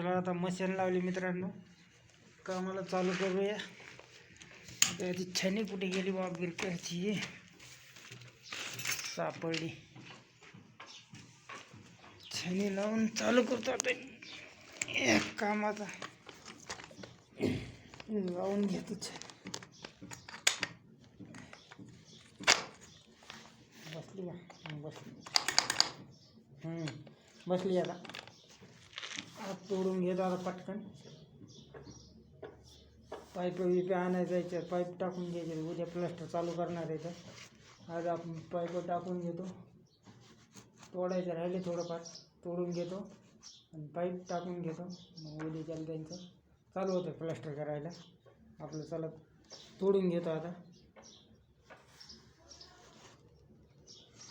चला आता मशीन लावली मित्रांनो. कामाला चालू करूया. आता याची कुठे गेली बा बिरक्याची? सापडली. छणी लावून चालू करतो आता. कामाचा लावून घेतो. बसली बा बसली. बसली आता. आत तोडून आता पटकन। पाईप बिप आणायचं याच्यात पाईप टाकून घ्यायचे उद्या प्लास्टर चालू करणार आहे तर आज आपण पाईप टाकून घेतो तोडायचं राहिले थोडंफार तोडून घेतो आणि पाईप टाकून घेतो मग उद्या त्याला त्यांचं चालू होतं प्लास्टर करायला आपलं चला तोडून घेतो आता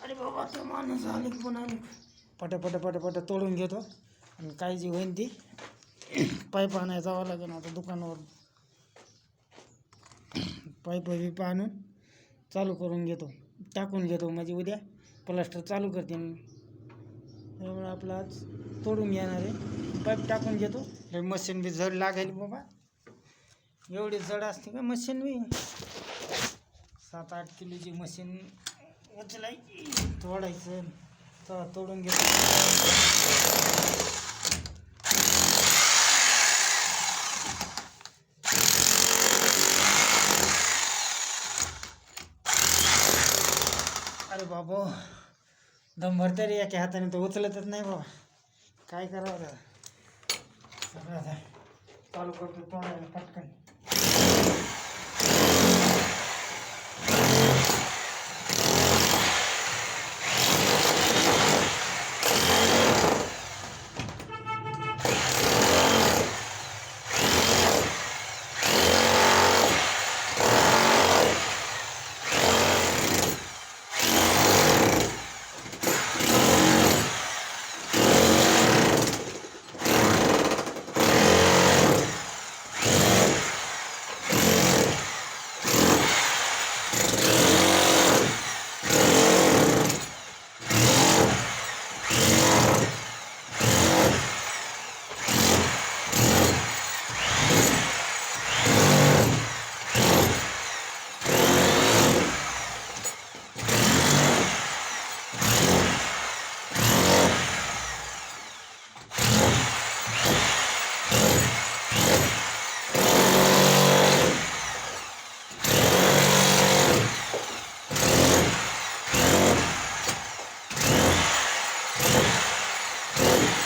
अरे बाबा तो माणूस आले पट पट पट पट तोडून घेतो आणि काय जी होईल ती. पाईप आणायला जावं लागेल आता दुकानावर पाईप बिप आणून चालू करून घेतो. टाकून घेतो म्हणजे उद्या प्लास्टर चालू करते त्यामुळे आपला आज तोडून घेणार आहे. पाईप टाकून घेतो. हे मशीन बी जड लागेल बाबा. एवढी जड असते का मशीन बी? सात आठ किलोची मशीन उचलायची तोडायचं. तोडून घेतो. अरे बाबा दम भरते रे एका हाताने तर उचलतच नाही बाबा. काय करावं सगळं चालू करतो तोडायला पटकन. you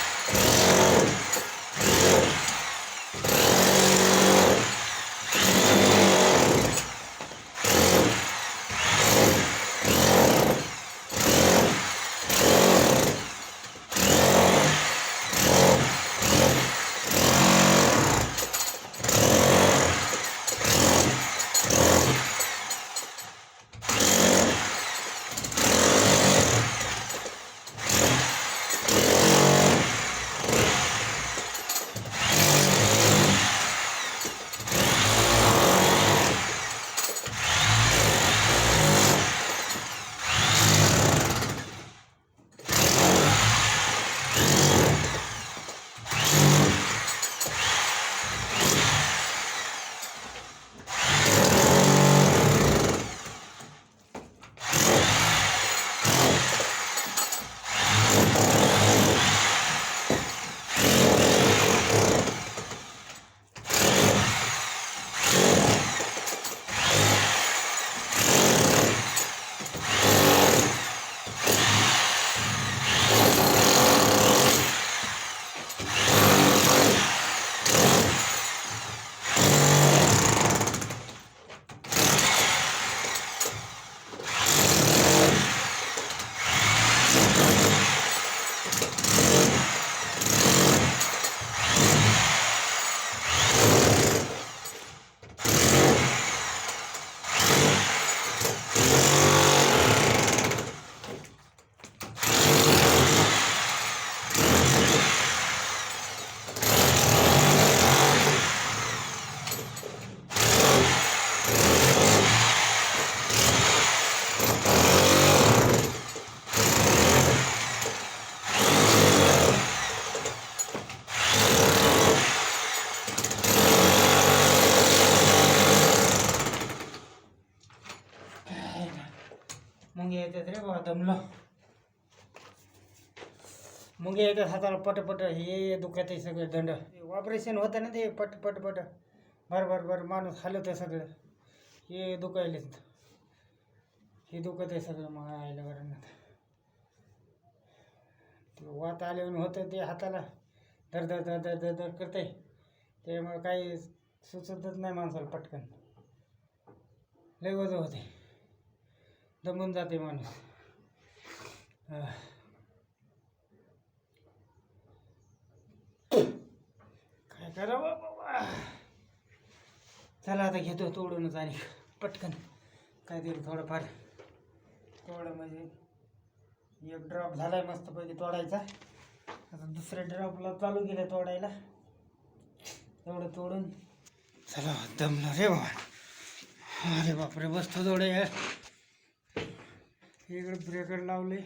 जमलं. मग येतात हाताला पटपट हे दुखत आहे सगळं दंड. ऑपरेशन होतं ना ते पट पट. पट भर भर भर माणूस हलवतं सगळं. हे दुखायलेच हे दुखत आहे सगळं मग आईला बरं ना ते वात आल्यावर होतं ते हाताला. धर धर धर धर धर धर करते त्यामुळे काही सुचतच नाही माणसाला पटकन. लय वजन होते दमून जाते माणूस. काय करावं बाबा? चला आता घेतो तोडूनच आणि पटकन काय थोडंफार थोडं म्हणजे एक ड्रॉप झालाय मस्तपैकी तोडायचा. आता दुसऱ्या ड्रॉपला चालू केलं तोडायला. एवढं तोडून चला दमलं रे बाबा. अरे बापरे बसतो थोडं यार इकडे ब्रेकर लावले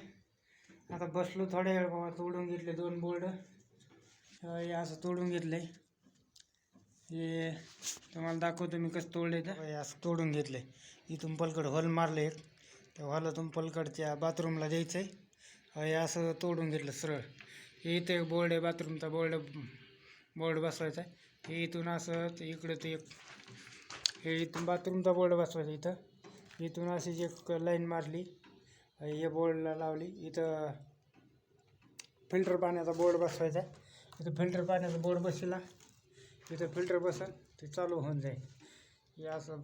आता बसलो थोड्या वेळ बाबा तोडून घेतले दोन बोर्ड. हे असं तोडून घेतले हे तुम्हाला दाखवतो मी कसं तोडले तर हे असं तोडून घेतले इथून पलकड हॉल मारले एक. त्या हॉलातून पलकडच्या बाथरूमला द्यायचं आहे हे असं तोडून घेतलं सरळ. हे इथं एक बोर्ड आहे बाथरूमचा बोर्ड बोर्ड बसवायचा आहे. हे इथून असं ते इकडं ते एक. हे इथून बाथरूमचा बोर्ड बसवायचा इथं. इथून अशी जी एक लाईन मारली. हे बोर्डला लावली. इथं फिल्टर पाण्याचा बोर्ड बसवायचा आहे. इथं फिल्टर पाण्याचा बोर्ड बसला इथं फिल्टर बसेल ते चालू होऊन जाईल. हे असं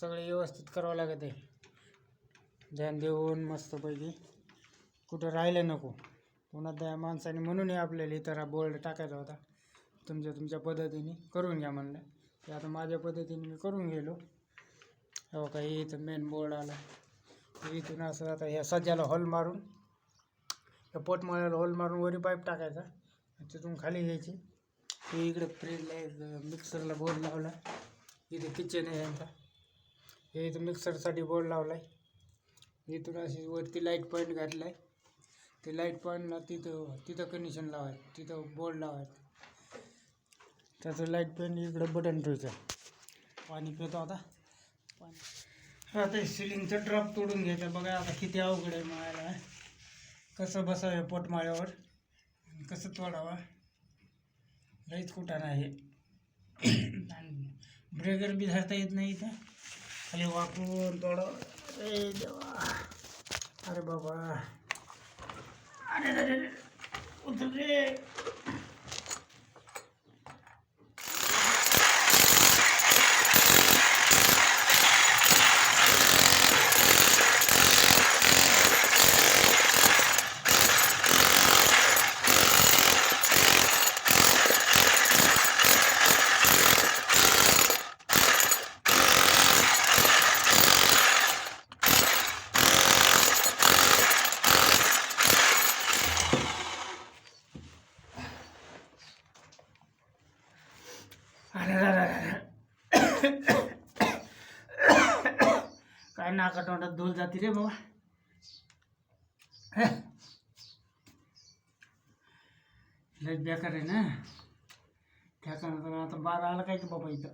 सगळं व्यवस्थित करावं लागत आहे. ध्यान देऊन मस्तपैकी. कुठं राहिलं नको. पुन्हा त्या माणसाने म्हणूनही आपल्याला इतर बोर्ड टाकायचा होता. तुमच्या तुमच्या पद्धतीने करून घ्या म्हणलं. ते आता माझ्या पद्धतीने मी करून गेलो. हो काही इथं मेन बोर्ड आला. इथून असं आता ह्या सज्जाला हॉल मारून त्या पोटमाळ्याला हॉल मारून वरी पाईप टाकायचा. तिथून खाली घ्यायची. ते इकडे फ्रीजला मिक्सरला बोर्ड लावला. इथे किचन आहे यांचा. हे इथं मिक्सरसाठी बोर्ड लावला आहे इथून अशी वरती लाइट पॉईंट घातला आहे ते लाइट पॉईंटला तिथं तिथं कनेक्शन लावायचं. तिथं बोर्ड लावायचं. त्याचं लाइट पॉईंट इकडं बटन ठेवायचं. पाणी पितो आता. पाणी. आता सिलिंगचं ड्रॉप तोडून घ्यायचं. बघा आता किती अवघड आहे माळ्याला कसं बसावं पोटमाळ्यावर कसं तोडावा. लईच कुठं नाही ब्रेकर बी धरता येत नाही इथं. खाली वाकून तोडावं. अरे देवा. अरे बाबा. अरे अरे उतर रे अरे अरे अरे अरे. काय नाका तोंडात धूल जाते रे बाबा. लय बेकार आहे ना. त्या कारणानं आता बारा आला काय की बाबा इथं?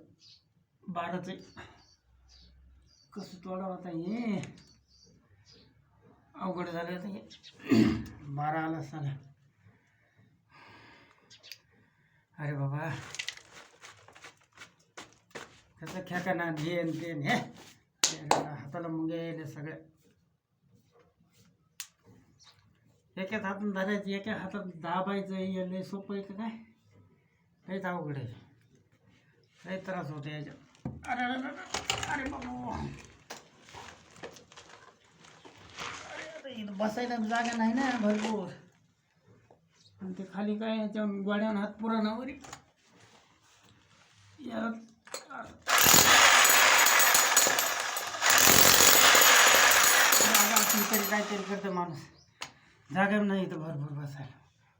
बाराच आहे. कसं तोडा होता हे? अवघड झालं आता हे. बारा आला असताना. अरे बाबा. त्याचं खेकाना घेन तेन हे. हाताला मुंग्या यायले सगळ्या. एकाच हातून धरायचं एका हातात दाबायचं हे सोपं आहे का काय? काही अवघड आहे. काही त्रास होतो याच्या अरे अरे अरे, बाबू अरे बाबा. अरे अरे बसायला जागा नाही ना भरपूर. आणि ते खाली काय याच्या गोड्यावर हात पुराणा वरी यार जागा असली तरी काहीतरी करतं माणूस. जागा नाही इथं भरपूर बसायला.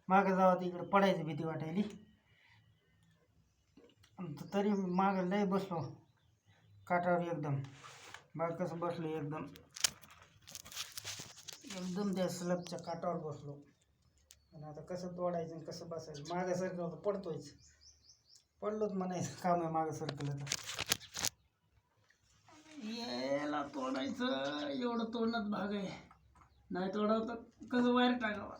मागं जावं तर इकडं पडायची भीती वाटायली. आणि तरी मागं लय बसलो. काठावर एकदम. बाग कसं बसलो एकदम. एकदम त्या स्लबच्या काठावर बसलो. आणि आता कसं तोडायचं आणि कसं बसायचं? मागं सरकलं होतं पडतोयच. पडलोच म्हणायचं काम आहे मागं सरकलं तर याला तोडायचं. एवढं तोडणंच भाग आहे. नाही तोडावं तर कसं वायर टाकावा?